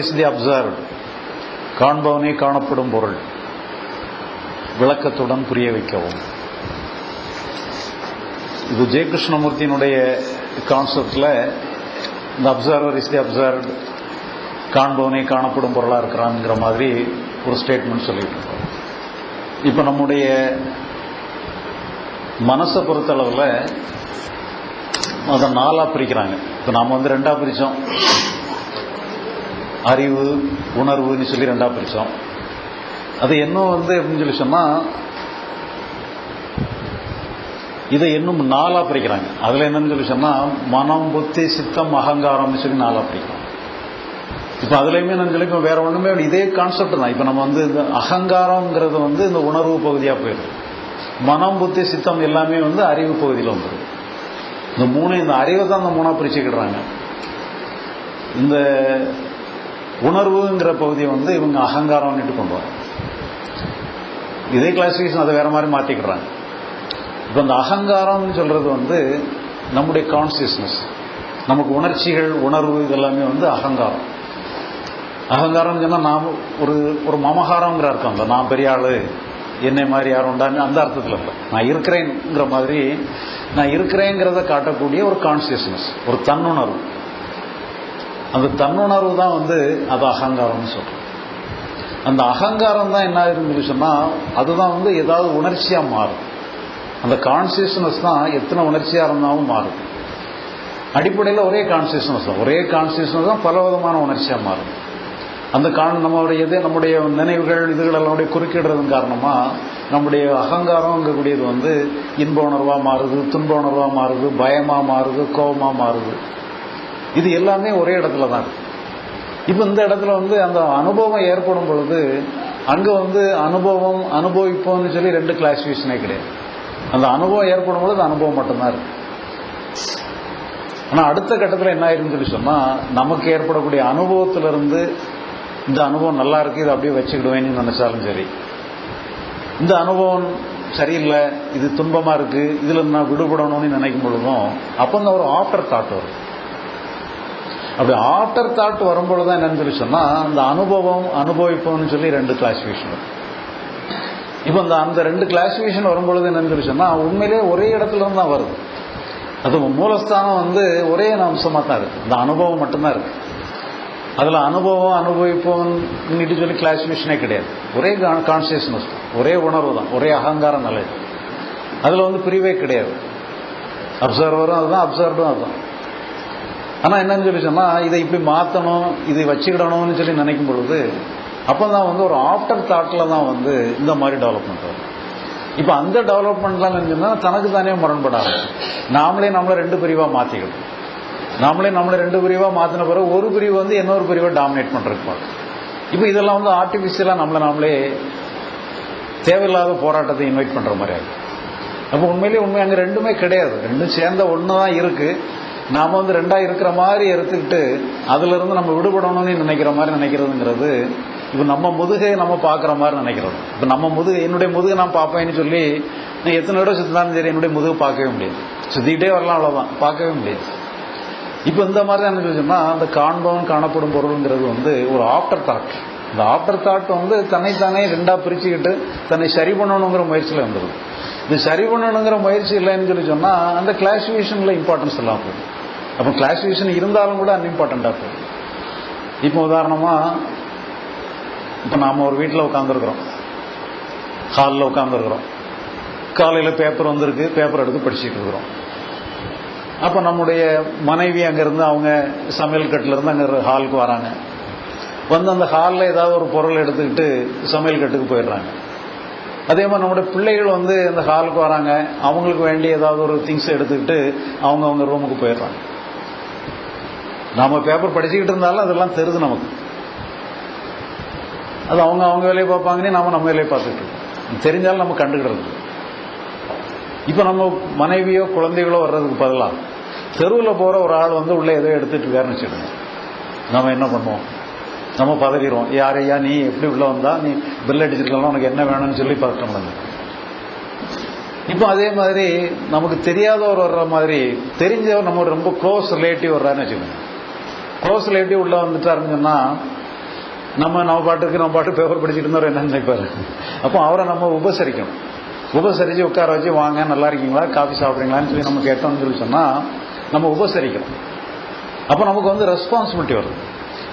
Is the observe காண்பவனே காணப்படும் பொருள். விளக்கத்துடன் புரிய வைக்கவும். இது ஜெயகிருஷ்ணமூர்த்தியினுடைய கான்செப்டில் இந்த அப்சர்வர் இஸ் தி அப்சர்வ் காண்பவனே காணப்படும் பொருளாக இருக்கிறான்ங்கிற மாதிரி ஒரு ஸ்டேட்மெண்ட் சொல்லிட்டு இருக்கோம் இப்போ நம்முடைய மனசை பொறுத்தளவில் அதை நாலாக பிரிக்கிறாங்க. இப்போ நாம் வந்து ரெண்டாக பிரித்தோம் அறிவு உணர்வுன்னு சொல்லி ரெண்டாக பிரித்தோம் அது இன்னும் வந்து எப்படின்னு சொல்லி சொன்னால் இதை இன்னும் நாலாக பிரிக்கிறாங்க. அதில் என்னன்னு சொல்லி சொன்னால் மனம் புத்தி சித்தம் அகங்காரம்னு சொல்லி நாலாக பிரிக்கிறோம். இப்போ அதுலேயுமே நான் சொல்லி இப்போ வேற ஒன்றுமே இதே கான்செப்ட் தான். இப்போ நம்ம வந்து இந்த அகங்காரங்கிறது வந்து இந்த உணர்வு பகுதியாக போயிடுது மனம் புத்தி சித்தம் எல்லாமே வந்து அறிவு பகுதியில் வந்துடும். இந்த மூணு இந்த அறிவை தான் இந்த மூணாக பிரிச்சுக்கிடுறாங்க. இந்த உணர்வுங்கிற பகுதியை வந்து இவங்க அகங்காரம்னுட்டு கொண்டு வரோம் இதே கிளாசிஃபிகேஷன் அதை வேற மாதிரி மாற்றிக்கிறாங்க இப்போ இந்த அகங்காரம்னு சொல்றது வந்து நம்முடைய கான்சியஸ்னஸ் நமக்கு உணர்ச்சிகள் உணர்வு இதெல்லாமே வந்து அகங்காரம். அகங்காரம்னு சொன்னால் நாம் ஒரு ஒரு மமகாரங்கிற அர்த்தம் இல்லை. நான் பெரிய ஆள் என்னை மாதிரி யாரும் உண்டான்னு அந்த அர்த்தத்தில் இல்லை. நான் இருக்கிறேங்கிற மாதிரி நான் இருக்கிறேங்கிறத காட்டக்கூடிய ஒரு கான்சியஸ்னஸ் ஒரு தன்னுணர்வு. அந்த தன்னுணர்வு தான் வந்து அது அகங்காரம்னு சொல்றோம். அந்த அகங்காரம் தான் என்ன ஆயிருந்துன்னு சொன்னால் அதுதான் வந்து ஏதாவது உணர்ச்சியாக மாறும். அந்த கான்சியஸ்னஸ் தான் எத்தனை உணர்ச்சியாக இருந்தாலும் மாறும். அடிப்படையில் ஒரே கான்சியஸ்னஸ் தான். ஒரே கான்சியஸ்னஸ் தான் பல விதமான உணர்ச்சியாக மாறும். அந்த கான் நம்மளுடைய இது நம்முடைய நினைவுகள் இதுகளெல்லாம் குறுக்கிடுறதன் காரணமாக நம்முடைய அகங்காரம்ங்கக்கூடியது வந்து இன்ப உணர்வாக மாறுது துன்ப உணர்வாக மாறுது பயமாக மாறுது கோபமாக மாறுது. இது எல்லாமே ஒரே இடத்துல தான் இருக்கு. இப்போ இந்த இடத்துல வந்து அந்த அனுபவம் ஏற்படும் பொழுது அங்கே வந்து அனுபவம் அனுபவிப்போம்னு சொல்லி ரெண்டு கிளாசிஃபிகேஷனே கிடையாது. அந்த அனுபவம் ஏற்படும் பொழுது அனுபவம் மட்டும்தான் இருக்கு. ஆனால் அடுத்த கட்டத்தில் என்ன ஆயிருன்னு சொல்லி சொன்னால் நமக்கு ஏற்படக்கூடிய அனுபவத்திலிருந்து இந்த அனுபவம் நல்லா இருக்கு இதை அப்படியே வச்சுக்கிடுவேன்னு நினைச்சாலும் சரி. இந்த அனுபவம் சரியில்லை இது துன்பமா இருக்கு இதுல நான் விடுபடணும்னு நினைக்கும் பொழுதும் அப்போ அந்த ஒரு ஆஃப்டர் தாட் வரும். அப்படி ஆஃப்டர் தாட் வரும்பொழுது தான் என்னன்னு சொல்லி சொன்னால் அந்த அனுபவம் அனுபவிப்போம்னு சொல்லி ரெண்டு கிளாசிஃபிகேஷன் இப்போ அந்த அந்த ரெண்டு கிளாசிஃபிகேஷன் வரும்பொழுது என்னன்னு சொல்லி சொன்னால் உண்மையிலே ஒரே இடத்துல தான் வருது. அது மூலஸ்தானம் வந்து ஒரே அம்சமாக தான் இருக்குது இந்த அனுபவம் மட்டும்தான் இருக்குது அதில் அனுபவம் அனுபவிப்போம்னு சொல்லி கிளாசிஃபிகேஷனே கிடையாது. ஒரே கான்சியஸ்னஸ் ஒரே உணர்வு தான். ஒரே அகங்கார நிலை. அதில் வந்து பிரிவே கிடையாது. அப்சர்வரும் அதுதான் அப்சர்வரும் அதுதான். ஆனால் என்னன்னு சொல்லி சொன்னால் இதை இப்படி மாற்றணும் இதை வச்சுக்கிடணும்னு சொல்லி நினைக்கும் பொழுது அப்போ தான் வந்து ஒரு ஆஃப்டர் தாட்டில் தான் வந்து இந்த மாதிரி டெவலப்மெண்ட் வரும். இப்போ அந்த டெவலப்மெண்ட்லாம் நினைச்சோம்னா தனக்கு தானே முரண்படாது நாமளே நம்மளை ரெண்டு பிரிவாக மாற்றிக்கணும் நாமளே நம்மளை ரெண்டு பிரிவாக மாற்றின பிறகு ஒரு பிரிவு வந்து இன்னொரு பிரிவை டாமினேட் பண்ணுறதுக்கு பார்க்கும் இப்போ இதெல்லாம் வந்து ஆர்டிஃபிஷியலாக நம்மளை நாமளே தேவையில்லாத போராட்டத்தை இன்வைட் பண்ணுற மாதிரி ஆகும் அப்போ உண்மையிலேயே உண்மை அங்கே ரெண்டுமே கிடையாது. ரெண்டும் சேர்ந்த ஒன்று தான் இருக்குது நாம் வந்து ரெண்டாக இருக்கிற மாதிரி எடுத்துக்கிட்டு அதிலிருந்து நம்ம விடுபடணும்னு நினைக்கிற மாதிரி நினைக்கிறதுங்கிறது இப்போ நம்ம முதுகை நம்ம பார்க்குற மாதிரி நினைக்கிறது. இப்போ நம்ம முதுகு என்னுடைய முதுகை நான் பார்ப்பேன்னு சொல்லி நீ எத்தனை விட சுற்றினாலும் சரி என்னுடைய முதுகு பார்க்கவே முடியாது. சுற்றிக்கிட்டே வரலாம் அவ்வளோதான் பார்க்கவே முடியாது. இப்போ இந்த மாதிரி தான் என்ன சொன்னா அந்த காண்பவன் காணப்படும் பொருளுங்கிறது வந்து ஒரு ஆஃப்டர் தாட் இந்த ஆஃப்டர் தாட் வந்து தன்னைத்தானே ரெண்டா பிரிச்சுக்கிட்டு தன்னை சரி பண்ணணுங்கிற முயற்சியில் வந்துடும் இது சரி பண்ணணுங்கிற முயற்சி இல்லைன்னு சொல்லி சொன்னா அந்த கிளாசிஃபிகேஷன்ல இம்பார்ட்டன்ஸ் எல்லாம் போகுது அப்போ கிளாசிஃபிகேஷன் இருந்தாலும் கூட அன்இம்பார்ட்டண்டா போகும் இப்போ உதாரணமாக இப்போ நாம் ஒரு வீட்டில் உட்காந்துருக்குறோம் ஹாலில் உட்காந்துருக்குறோம் காலையில் பேப்பர் வந்திருக்கு பேப்பர் எடுத்து படிச்சுட்டு இருக்கிறோம். அப்போ நம்முடைய மனைவி அங்கேருந்து அவங்க சமையல் கட்டிலேருந்து அங்கே ஹாலுக்கு வராங்க. வந்து அந்த ஹாலில் ஏதாவது ஒரு பொருள் எடுத்துக்கிட்டு சமையல் கட்டுக்கு போயிடுறாங்க. அதே மாதிரி நம்முடைய பிள்ளைகள் வந்து அந்த ஹாலுக்கு வராங்க. அவங்களுக்கு வேண்டிய ஏதாவது ஒரு திங்ஸ் எடுத்துக்கிட்டு அவங்க அவங்க ரூமுக்கு போயிடுறாங்க. நாம பேப்பர் படிச்சுக்கிட்டு இருந்தாலும் அதெல்லாம் தெரியுது நமக்கு. அது அவங்க அவங்க வேலையை பார்ப்பாங்கன்னே நாம நம்ம வேலையை பார்த்துட்டு தெரிஞ்சாலும் நம்ம கண்டுக்கிடுறது இப்போ நம்ம மனைவியோ குழந்தைகளோ வர்றதுக்கு பதிலாக தெருவில் போகிற ஒரு ஆள் வந்து உள்ளே ஏதோ எடுத்துட்டு இருக்காருன்னு வச்சுக்கோங்க. நம்ம என்ன பண்ணுவோம்? நம்ம பதறிடுவோம். ஐயா நீ எப்படி உள்ள வந்தா? நீ பில் அடிச்சிருக்கலாம் உனக்கு என்ன வேணும்னு சொல்லி பதட்டம் இப்போ அதே மாதிரி நமக்கு தெரியாதவர் வர்ற மாதிரி தெரிஞ்சவர் நம்ம ரொம்ப க்ளோஸ் ரிலேட்டிவ் வர்றாருன்னு வச்சுக்கோங்க. க்ளோஸ் ரிலேட்டிவ் உள்ள வந்துட்டாருன்னு சொன்னா நம்ம நம்ம பாட்டுக்கு நம்ம பாட்டு பேப்பர் படிச்சுட்டு இருந்தவர் என்ன நினைப்பாரு? அப்போ அவரை நம்ம உபசரிக்கணும். உபசரிச்சு உட்கார வச்சு வாங்க நல்லா இருக்கீங்களா? காஃபி சாப்பிட்றீங்களான்னு சொல்லி நம்ம கேட்டோம்னு சொல்லி சொன்னா நம்ம உபசரிக்கணும். அப்போ நமக்கு வந்து ரெஸ்பான்சிபிலிட்டி வருது.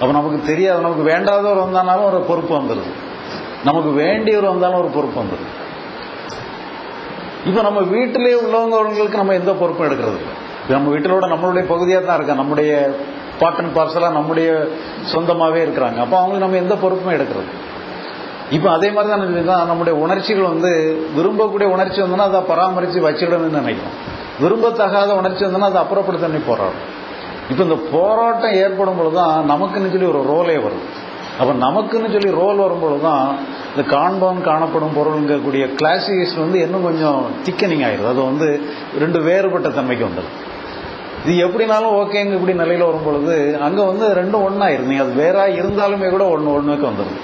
அப்போ நமக்கு தெரியாது நமக்கு வேண்டாதவர் வந்தாலும் ஒரு பொறுப்பு வந்துடுது நமக்கு வேண்டியவர் வந்தாலும் ஒரு பொறுப்பு வந்துடுது இப்போ நம்ம வீட்டிலேயே உள்ளவங்களுக்கு நம்ம எந்த பொறுப்பும் எடுக்கிறது இல்லை. நம்ம வீட்டிலோட நம்மளுடைய பகுதியாக தான் இருக்கா? நம்முடைய பார்ட் அண்ட் பார்சலாக நம்முடைய சொந்தமாகவே இருக்கிறாங்க. அப்போ அவங்களுக்கு நம்ம எந்த பொறுப்பும் எடுக்கிறது இப்போ அதே மாதிரி தான் தான் நம்முடைய உணர்ச்சிகள் வந்து விரும்பக்கூடிய உணர்ச்சி வந்தோன்னா அதை பராமரித்து வச்சிடணும்னு நினைக்கிறோம். விரும்பத்தகாத உணர்ச்சி வந்தோன்னா அதை அப்புறப்படுத்தணும் போராடும் இப்போ இந்த போராட்டம் ஏற்படும் பொழுது தான் நமக்குன்னு சொல்லி ஒரு ரோலே வரும் அப்போ நமக்குன்னு சொல்லி ரோல் வரும்பொழுது தான் இந்த காண்பவன் காணப்படும் பொருளுங்கக்கூடிய கிளாசிஃபிகேஷன் வந்து இன்னும் கொஞ்சம் திக்கனிங் ஆயிடுது. அது வந்து ரெண்டு வேறுபட்ட தன்மைக்கு வந்துடும் இது எப்படினாலும் ஓகேங்க இப்படி நிலையில் வரும் பொழுது அங்கே வந்து ரெண்டும் ஒன்னாயிரும் நீ அது வேற இருந்தாலுமே கூட ஒன்று ஒன்றுக்கு வந்துடுது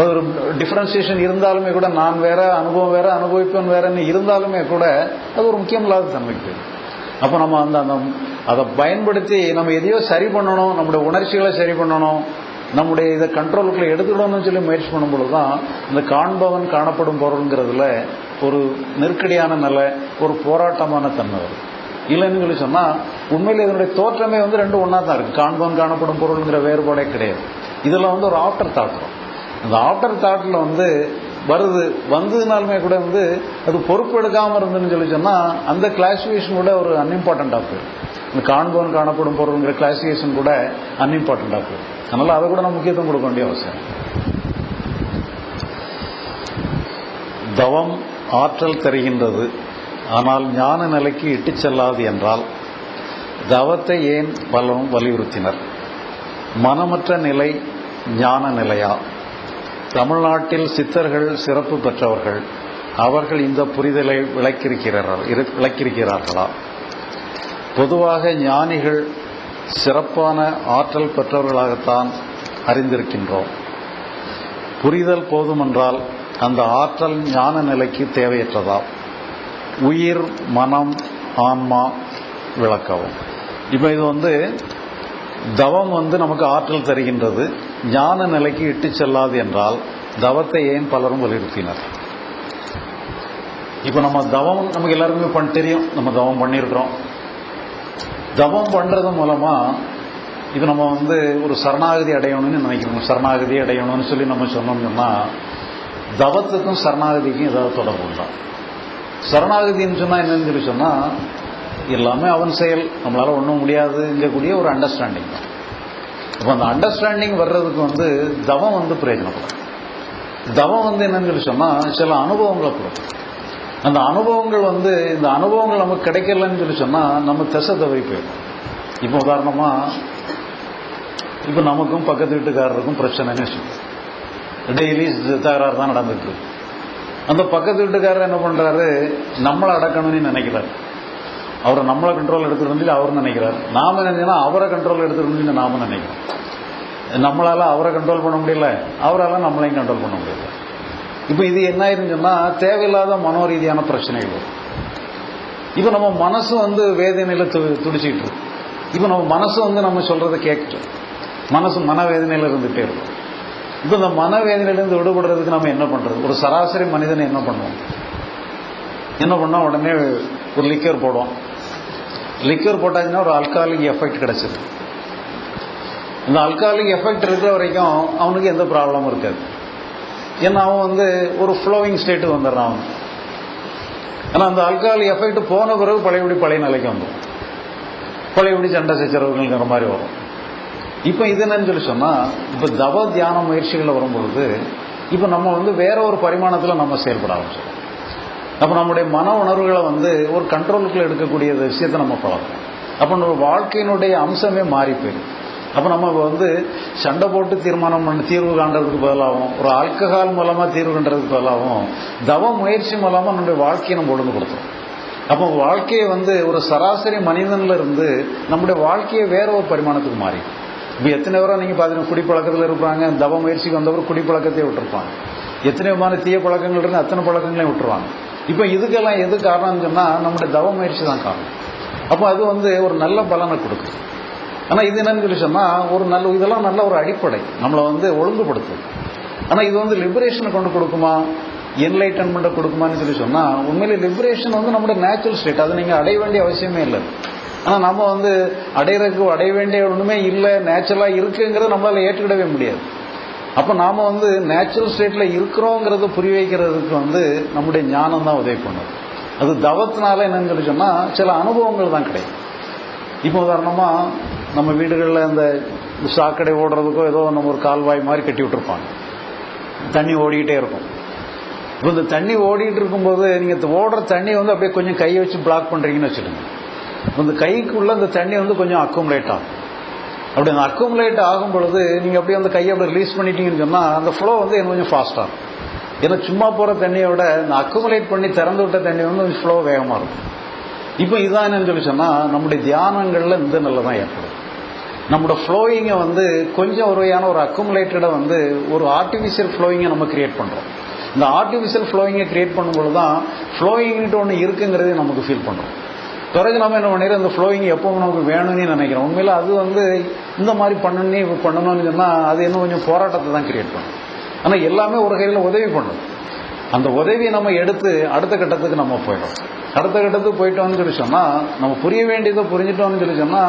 ஒரு டிஃபரன்சியேஷன் இருந்தாலுமே கூட நான் வேற அனுபவம் வேற அனுபவிப்பேன் வேறன்னு இருந்தாலுமே கூட அது ஒரு முக்கியமில்லாத தன்மைக்கு அப்போ நம்ம அந்த அந்த அதை பயன்படுத்தி நம்ம எதையோ சரி பண்ணணும் நம்முடைய உணர்ச்சிகளை சரி பண்ணணும் நம்முடைய இதை கண்ட்ரோலுக்குள்ள எடுத்துக்கணும்னு சொல்லி முயற்சி பண்ணும்பொழுது தான் இந்த காண்பவன் காணப்படும் பொருள்ங்கிறதுல ஒரு நெருக்கடியான நிலை ஒரு போராட்டமான தன்மை வருது இல்லைன்னு சொல்லி சொன்னால் உண்மையில் இதனுடைய தோற்றமே வந்து ரெண்டு ஒன்றா தான் இருக்குது காண்பவன் காணப்படும் பொருள்ங்கிற வேறுபாடே கிடையாது. இதில் வந்து ஒரு ஆஃப்டர் தாட் அந்த ஆஃப்டர் தாட்டில் வந்து வருது வந்ததுனாலுமே கூட வந்து அது பொறுப்பு எடுக்காமல் இருந்துன்னு சொல்லி சொன்னால் அந்த கிளாசிஃபிகேஷன் கூட ஒரு அன்இம்பார்ட்டண்ட்டாக போயிடும் இந்த காண்பவன் காணப்படும் பொருளுங்கிற கிளாசிஃபிகேஷன் கூட அன்இம்பார்ட்டண்ட்டாக போயிடும் அதனால் அதை கூட நம்ம முக்கியத்துவம் கொடுக்க வேண்டிய அவசியம் தவம் ஆற்றல் தருகின்றது. ஆனால் ஞான நிலைக்கு இட்டுச் செல்லாது என்றால் தவத்தை ஏன் பலரும் வலியுறுத்தினர்? மனமற்ற நிலை ஞான நிலையா? தமிழ்நாட்டில் சித்தர்கள் சிறப்பு பெற்றவர்கள் அவர்கள் இந்த புரிதலை விளக்கியிருக்கிறார்கள் விளக்கியிருக்கிறார்களா பொதுவாக ஞானிகள் சிறப்பான ஆற்றல் பெற்றவர்களாகத்தான் அறிந்திருக்கின்றோம். புரிதல் போதுமென்றால் அந்த ஆற்றல் ஞான நிலைக்கு தேவையற்றதா? உயிர் மனம் ஆன்மா விளக்கவும். இப்போ இது வந்து தவம் வந்து நமக்கு ஆற்றல் தருகின்றது. ஞான நிலைக்கு இட்டு செல்லாது என்றால் தவத்தை ஏன் பலரும் வலியுறுத்தினர்? இப்போ நம்ம தவம் நமக்கு எல்லாருக்குமே பண்ண தெரியும். நம்ம தவம் பண்ணியிருக்கிறோம். தவம் பண்ணுறது மூலமாக இது நம்ம வந்து ஒரு சரணாகதி அடையணும்னு நினைக்கிறோம் சரணாகதி அடையணும்னு சொல்லி நம்ம சொன்னோம்னா தவத்துக்கும் சரணாகதிக்கும் ஏதாவது தொடர்பு உண்டா? சரணாகதின்னு சொன்னால் என்னன்னு சொல்லி சொன்னால் எல்லாமே அவன் செயல். நம்மளால ஒன்றும் முடியாதுங்கக்கூடிய ஒரு அண்டர்ஸ்டாண்டிங் தான். அப்போ அந்த அண்டர்ஸ்டாண்டிங் வர்றதுக்கு வந்து தவம் வந்து பிரயோஜனப்படும். தவம் வந்து என்னன்னு சொல்லி சொன்னால் சில அனுபவங்களை கொடுக்கும். அந்த அனுபவங்கள் வந்து இந்த அனுபவங்கள் நமக்கு கிடைக்கலன்னு சொல்லி சொன்னால் நம்ம திசை தவறி போயிடும். இப்போ உதாரணமாக இப்போ நமக்கும் பக்கத்து வீட்டுக்காரருக்கும் பிரச்சனைன்னு சொல்லுவோம் டெய்லி தகராறு தான் நடந்துட்டு இருக்கு. அந்த பக்கத்து வீட்டுக்காரர் என்ன பண்றாரு? நம்மளை அடக்கணும்னு நினைக்கிறார். அவரை நம்மளை கண்ட்ரோல் எடுத்துருந்து அவர் நினைக்கிறார். நாம நினைச்சோன்னா அவரை கண்ட்ரோல் எடுத்துருந்து நாம நினைக்கிறோம். நம்மளால அவரை கண்ட்ரோல் பண்ண முடியல. அவரால் நம்மளையும் கண்ட்ரோல் பண்ண முடியல. இப்போ இது என்ன ஆயிருந்துச்சுன்னா தேவையில்லாத மனோரீதியான பிரச்சனைகள் வரும். இப்போ நம்ம மனசு வந்து வேதனையில் து துடிச்சிக்கிட்டு இருக்கு. இப்போ நம்ம மனசு வந்து நம்ம சொல்றதை கேட்கட்டும். மனசு மனவேதனையில் இருந்துகிட்டே இருக்கும். இப்போ இந்த மனவேதனையிலேருந்து விடுபடுறதுக்கு நம்ம என்ன பண்றது? ஒரு சராசரி மனிதனை என்ன பண்ணுவோம்? என்ன பண்ணால் உடனே ஒரு லிக்கர் போடுவோம். லிக்கர் போட்டாச்சுன்னா ஒரு அல்காலிக் எஃபெக்ட் கிடைச்சிது இந்த அல்காலிக் எஃபெக்ட் இருக்கிற வரைக்கும் அவனுக்கு எந்த ப்ராப்ளமும் இருக்காது. ஏன்னா அவன் வந்து ஒரு ஃப்ளோவிங் ஸ்டேட்டுக்கு வந்துடுறான் அவன். ஆனால் அந்த அல்காலிக் எஃபெக்ட் போன பிறகு பழையபடி பழைய நிலைக்கு வந்துடும் பழையபடி சண்டை சச்சரவுகள்ங்கிற மாதிரி வரும். இப்போ இது என்னன்னு சொல்லி சொன்னால் இப்போ தவ தியான முயற்சிகளில் வரும்பொழுது இப்போ நம்ம வந்து வேற ஒரு பரிமாணத்தில் நம்ம செயல்பட ஆரம்பிச்சோம் அப்போ நம்முடைய மன உணர்வுகளை வந்து ஒரு கண்ட்ரோலுக்குள்ள எடுக்கக்கூடிய விஷயத்தை நம்ம பழகும் அப்போ நம்ம வாழ்க்கையினுடைய அம்சமே மாறி போயிடும். அப்போ நம்ம வந்து சண்டை போட்டு தீர்மானம் பண்ணி தீர்வு காண்றதுக்கு பதிலாகவும் ஒரு ஆல்கஹால் மூலமாக தீர்வு காண்றதுக்கு பதிலாகவும் தவ முயற்சி மூலமாக நம்முடைய வாழ்க்கையை நம்ம ஒழுங்கு கொடுத்தோம் அப்போ வாழ்க்கையை வந்து ஒரு சராசரி மனிதன்ல இருந்து நம்முடைய வாழ்க்கையை வேற ஒரு பரிமாணத்துக்கு மாறிடும். இப்போ எத்தனை பேரோ நீங்கள் பார்த்தீங்கன்னா குடிப்பழக்கத்தில் இருப்பாங்க தவ முயற்சிக்கு வந்தவர் குடிப்பழக்கத்தையே விட்டுருப்பாங்க. எத்தனை விதமான தீய பழக்கங்கள் இருந்து அத்தனை பழக்கங்களையும் விட்டுருவாங்க. இப்போ இதுக்கெல்லாம் எது காரணம்னு சொன்னால் நம்முடைய தவ முயற்சி தான் காரணம். அப்போ அது வந்து ஒரு நல்ல பலனை கொடுக்கும். ஆனால் இது என்னன்னு சொல்லி சொன்னால் ஒரு நல்ல இதெல்லாம் நல்ல ஒரு அடிப்படை. நம்மளை வந்து ஒழுங்குபடுத்தும் ஆனால் இது வந்து லிபரேஷனை கொண்டு கொடுக்குமா? என்லைட்டன்மெண்ட்டை கொடுக்குமான்னு சொல்லி சொன்னால் உண்மையிலே லிபரேஷன் வந்து நம்முடைய நேச்சுரல் ஸ்டேட் அதை நீங்கள் அடைய வேண்டிய அவசியமே இல்லை. ஆனால் நம்ம வந்து அடையிறதுக்கு அடைய வேண்டிய ஒன்றுமே இல்லை நேச்சுரலாக இருக்குங்கிறத நம்மளால் ஏற்றுக்கிடவே முடியாது. அப்போ நாம் வந்து நேச்சுரல் ஸ்டேட்டில் இருக்கிறோங்கிறத புரிய வைக்கிறதுக்கு வந்து நம்முடைய ஞானம் தான் உதவி பண்ணும் அது தவத்தினால என்னன்னு சொல்லி சில அனுபவங்கள் தான் கிடைக்கும். இப்போ உதாரணமாக நம்ம வீடுகளில் இந்த சாக்கடை ஓடுறதுக்கோ ஏதோ நம்ம ஒரு கால்வாய் மாதிரி கட்டி விட்டுருப்பாங்க. தண்ணி ஓடிக்கிட்டே இருக்கும். இப்போ இந்த தண்ணி ஓடிட்டு இருக்கும்போது நீங்கள் ஓடுற தண்ணி வந்து அப்படியே கொஞ்சம் கையை வச்சு பிளாக் பண்ணுறீங்கன்னு வச்சுடுங்க அந்த கைக்குள்ள அந்த தண்ணி வந்து கொஞ்சம் அக்குமுலேட் ஆகும். அப்படி அந்த அக்குமுலேட் ஆகும் பொழுது நீங்கள் அப்படியே அந்த கையை அப்படி ரிலீஸ் பண்ணிட்டீங்கன்னு சொன்னால் அந்த ஃப்ளோ வந்து இன்னும் கொஞ்சம் ஃபாஸ்டாகும் ஏன்னா சும்மா போகிற தண்ணியை விட இந்த அக்குமுலேட் பண்ணி திறந்து விட்ட தண்ணி வந்து கொஞ்சம் ஃப்ளோ வேகமாக இருக்கும். இப்போ இதான் என்னன்னு சொல்லி சொன்னால் நம்முடைய தியானங்களில் இந்த நல்ல தான் ஏற்படும் நம்மளோட ஃப்ளோயிங்கை வந்து கொஞ்சம் ஒரு வகையான ஒரு அக்குமுலேட்டடை வந்து ஒரு ஆர்டிஃபிஷியல் ஃப்ளோயிங்கை நம்ம கிரியேட் பண்ணுறோம் இந்த ஆர்டிஃபிஷியல் ஃப்ளோயிங்கை கிரியேட் பண்ணும்போது தான் ஃப்ளோயிங்ட்டு ஒன்று இருக்குங்கிறதே நமக்கு ஃபீல் பண்ணுறோம் பிறகு நம்ம என்ன பண்ணிடுறோம் அந்த ஃப்ளோயிங் எப்போ நமக்கு வேணும்னு நினைக்கிறோம். உண்மையில அது வந்து இந்த மாதிரி பண்ணணும் பண்ணணும்னு சொன்னா அது இன்னும் கொஞ்சம் போராட்டத்தை தான் கிரியேட் பண்ணும். ஆனா எல்லாமே ஒரு கையில் உதவி பண்ணும். அந்த உதவியை நம்ம எடுத்து அடுத்த கட்டத்துக்கு நம்ம போயிடும் அடுத்த கட்டத்துக்கு போயிட்டோம்னு சொல்லி சொன்னா நம்ம புரிய வேண்டியதை புரிஞ்சிட்டோம்னு சொல்லி சொன்னா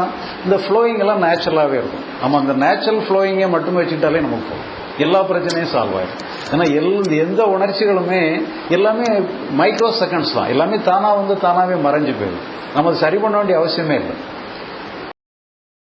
இந்த ஃப்ளோயிங் எல்லாம் நேச்சுரலாகவே இருக்கும். நம்ம அந்த நேச்சுரல் ஃப்ளோயிங்கை மட்டும் வச்சுக்கிட்டாலே நமக்கு போகும் எல்லா பிரச்சனையும் சால்வ் ஆயிடும் ஏன்னா எல் எந்த உணர்ச்சிகளுமே எல்லாமே மைக்ரோ செகண்ட்ஸ் தான். எல்லாமே தானாக வந்து தானாகவே மறைஞ்சு போயிடும். நம்ம சரி பண்ண வேண்டிய அவசியமே இல்லை.